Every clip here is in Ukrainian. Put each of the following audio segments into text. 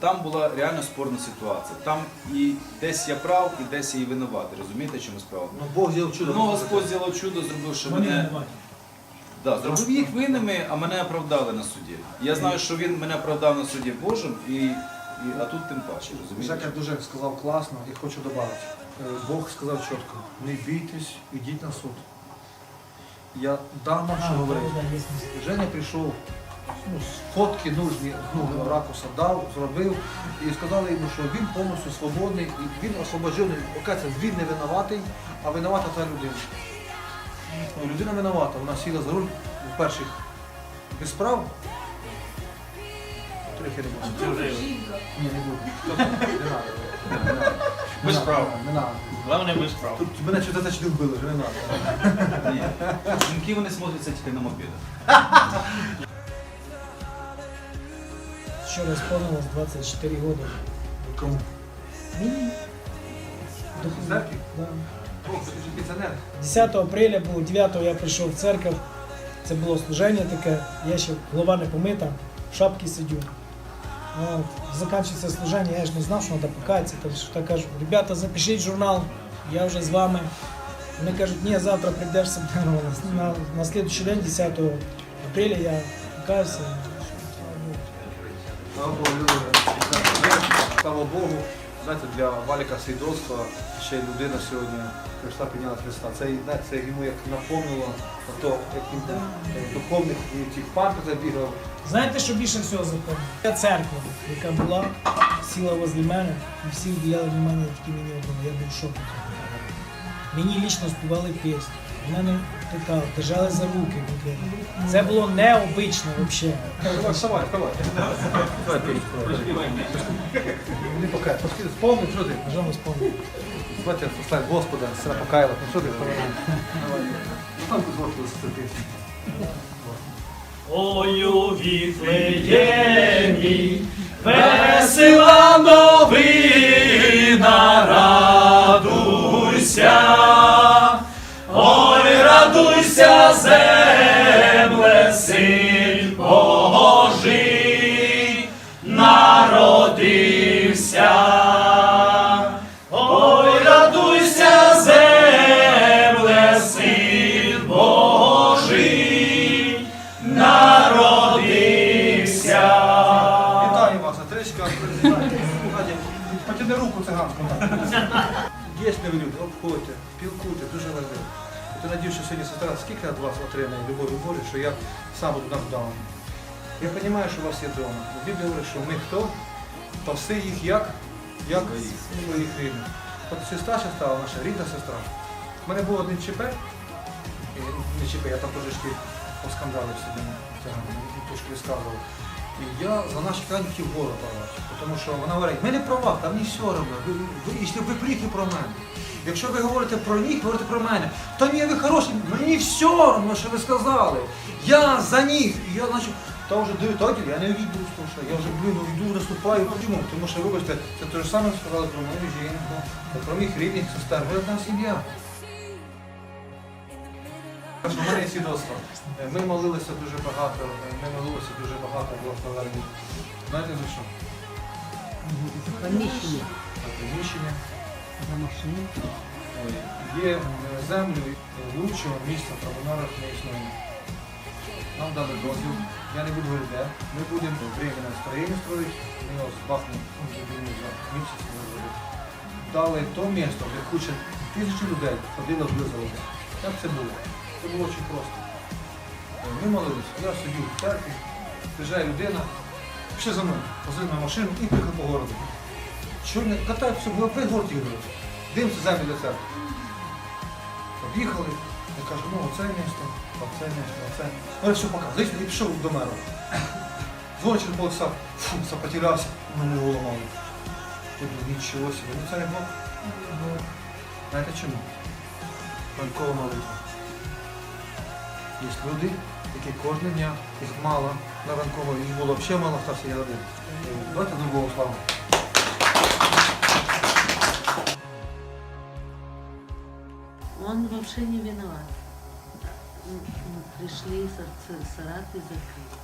Там була реально спорна ситуація. Там і десь я прав, і десь я і винуватий. Розумієте, чому справа? Ну, Бог зробив чудо. Ну, Господь зробив чудо, зробив, що мене да, зробив їх винними, а мене оправдали на суді. Я знаю, що він мене оправдав на суді Божим, і, і а тут тим паче, розумієте? Жека дуже сказав класно і хочу додати. Е, Бог сказав чітко, не бійтесь, ідіть на суд. Я дам вам, що говорити. смисл. Женя прийшов, ну, фотки нужні, ну, ракурса дав, зробив і сказали йому, що він повністю свободний, і він освободжений. Оказується, він не винуватий, а винувата та людина. Ну, людина винувата, вона сіла за руль в перших без прав. Трохи не буде. Ні, не буду. Не надо. Без прав. Не надо. Главне без прав. Тут мене чотири чотири вбили, вже не надо. Ні. Жінки вони смотряться тільки на мопедах. Вчора исполнилось 24 года. Кому? Церкві? Да. О, ти пенсіонер. 10 апреля було, 9 я прийшов в церкву. Це було служення таке. Я ще голова не помита, в шапці сидю. От. Закінчується служення, я ж не знав, що треба покатися. Так що так кажу, ребята, запишіть журнал, я вже з вами. Вони кажуть, ні, завтра прийдеш На, на, на слідчий день, 10 апреля, я покаюся. Слава Богу. Знаєте, для Валіка свідоцтва ще людина сьогодні прийшла підняла Христа. Це, знаєте, це йому як наповнило на то, як він е, духовних і тих пам'яток бігав. Знаєте, що більше всього запомнив? Ця церква, яка була, сіла возле мене, і всі уделяли внимання тільки мені одному. Я був шокі. Мені лічно співали пісню. Мене така, держали за руки. таке. Це було необично взагалі. Давай. Давай, пей. Не покай. Сповни, що ти? Можемо спомнити. Давайте поставь Господа, себе покаяла. Ну що ти? Давай. Ну там тут Господа цю. Ой, у Віфлеємі, радуйся, земле, син Божий, народився. Ой, радуйся, земле, син Божий, народився. Вітаю вас, Атричка. Потяни руку циганську. Є люди, обходьте, спілкуйте, дуже важливо. Я надію, що сьогодні сестра скільки від вас отримає любові Божої, що я сам буду навдаваний. Я розумію, що у вас є вдома. Біблія говорить, що ми хто? Паси їх як? Як своїх рідних. От сестра ще стала, наша рідна сестра. У мене був один ЧП, і, не ЧП, я там трошки поскандалився трошки розказував. Я за наші країни хотів гору порвати. Тому що вона говорить, ми не права, там не все равно. Ви, ви, якщо ви приїхали про мене. Якщо ви говорите про них, говорите про мене, то ні, ви хороші, мені все одно, що ви сказали. Я за них. І я значить, та вже даю я не йду, що я вже блін, йду, наступаю. Чому? Тому що, вибачте, це те ж саме сказали про мою жінку, про моїх рідних сестер. Ви одна сім'я. У мене є свідоцтво. Ми молилися дуже багато, ми молилися дуже багато благословення. Знаєте за що? Приміщення приміщення. за машину. Є е, землю е, лучшого місця в комунарах не існує. Нам дали дозвіл. Я не буду говорити, де. Ми будемо временне строєння строїти, ми його збахнемо будемо за місяць. Дали то місто, де куча тисячі людей ходили облизувалися. Як це було? Це було дуже просто. Е, Ми молилися, я сидів в церкві, приїжджає людина, пішли за мною, позив на машину і поїхав по городу. Катаються, ми опять город їдемо. Дивимося землю для церкви. Об'їхали, я кажу, ну оце місто, оце місто, оце. Ну, все пока. Звісно, і пішов до мера. Дзвонить через полчаса, фу, запотірявся, мене голову мало. Я думаю, нічого собі, ну це не Бог. Знаєте чому? Ранкова молитва. Є люди, які кожного дня, їх мало на ранково, їх було взагалі мало, стався я один. Давайте до Бога славу. Он вообще не виноват. М, м, Пришли, са- са- сараты закрыли.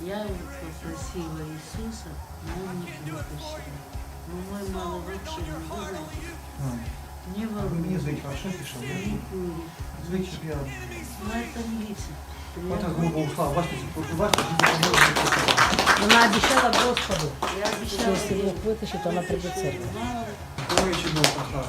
Я попросила Иисуса, но он не выпустил. Но мой малый вообще, ну, вы знаете, Не А хорошо пішов? не курит. Звуть, щоб я... На этом лице. Отак Богу слава, бачите, бачите, Она обещала Господу, Я что обещала если ей, Бог вытащит, она придет в церковь. Ой, чи Бог, ага.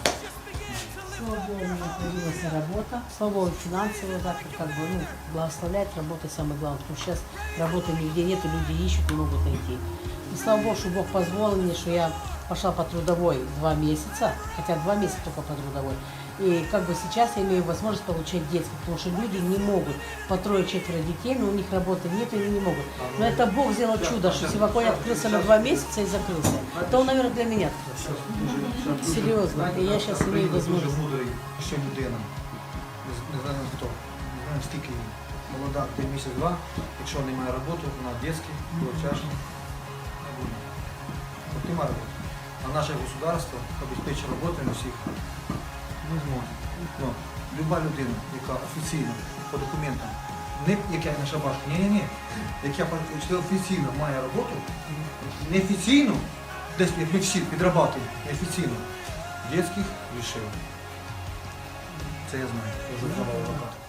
Слава Богу, у меня появилась работа. Слава Богу, финансово так как бы, ну, благословляет работа самое главное. Потому что сейчас работы нигде нету, люди ищут, не могут найти. И слава Богу, что Бог позволил мне, что я пошла по трудовой два месяца, хотя два месяца только по трудовой. И как бы сейчас я имею возможность получать детский, потому что люди не могут по трое-четверо детей, но у них работы нет, и они не могут. Но это Бог сделал чудо, что Севакой открылся на два месяца и закрылся. То он, наверное, для меня открылся. Серьезно. И я сейчас имею Дуже возможность. мудрий ще людина. Не з- Не знаю хто. Не знаю скільки їй. Молода, ти місяць-два. Якщо немає роботи, вона дитячий, платяжний. Не буде. От немає роботи. Наше государство обезпечить роботу на всіх не зможе. Ну, люба людина, яка офіційно по документам, не як я на шабашку, ні, ні, ні. Яка офіційно має роботу, неофіційно, десь як ми всі підрабатуємо, неофіційно, дітських лишив. Це я знаю, я вже давав.